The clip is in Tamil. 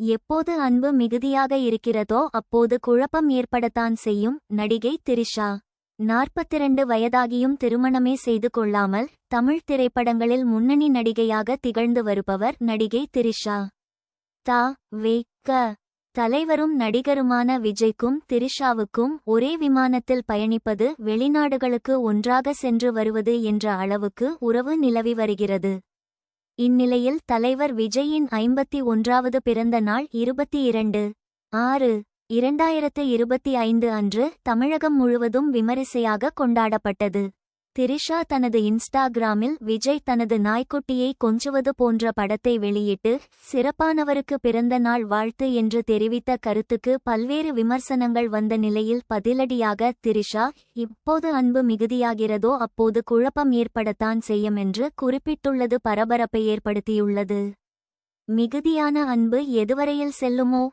எப்போது அன்பு மிகுதியாக இருக்கிறதோ அப்போது குழப்பம் ஏற்படத்தான் செய்யும். நடிகை திரிஷா. நாற்பத்திரண்டு வயதாகியும் திருமணமே செய்து கொள்ளாமல் தமிழ் திரைப்படங்களில் முன்னணி நடிகையாக திகழ்ந்து வருபவர் நடிகை திரிஷா. தா. வே. க. தலைவரும் நடிகருமான விஜய்க்கும் திரிஷாவுக்கும் ஒரே விமானத்தில் பயணிப்பது வெளிநாடுகளுக்கு ஒன்றாக சென்று வருவது என்ற அளவுக்கு உறவு நிலவி வருகிறது. இந்நிலையில் தலைவர் விஜயின் ஐம்பத்தி ஒன்றாவது பிறந்த நாள் இருபத்தி இரண்டு. ஆறு இரண்டாயிரத்து இருபத்தி ஐந்து அன்று தமிழகம் முழுவதும் விமரிசையாக கொண்டாடப்பட்டது. திரிஷா தனது இன்ஸ்டாகிராமில் விஜய் தனது நாய்க்குட்டியை கொஞ்சுவது போன்ற படத்தை வெளியிட்டு சிறப்பானவருக்கு பிறந்த நாள் வாழ்த்து என்று தெரிவித்த கருத்துக்கு பல்வேறு விமர்சனங்கள் வந்த நிலையில் பதிலடியாக திரிஷா இப்போது அன்பு மிகுதியாகிறதோ அப்போது குழப்பம் ஏற்படத்தான் செய்யும் என்று குறிப்பிட்டுள்ளது பரபரப்பை ஏற்படுத்தியுள்ளது. மிகுதியான அன்பு எதுவரையில் செல்லுமோ?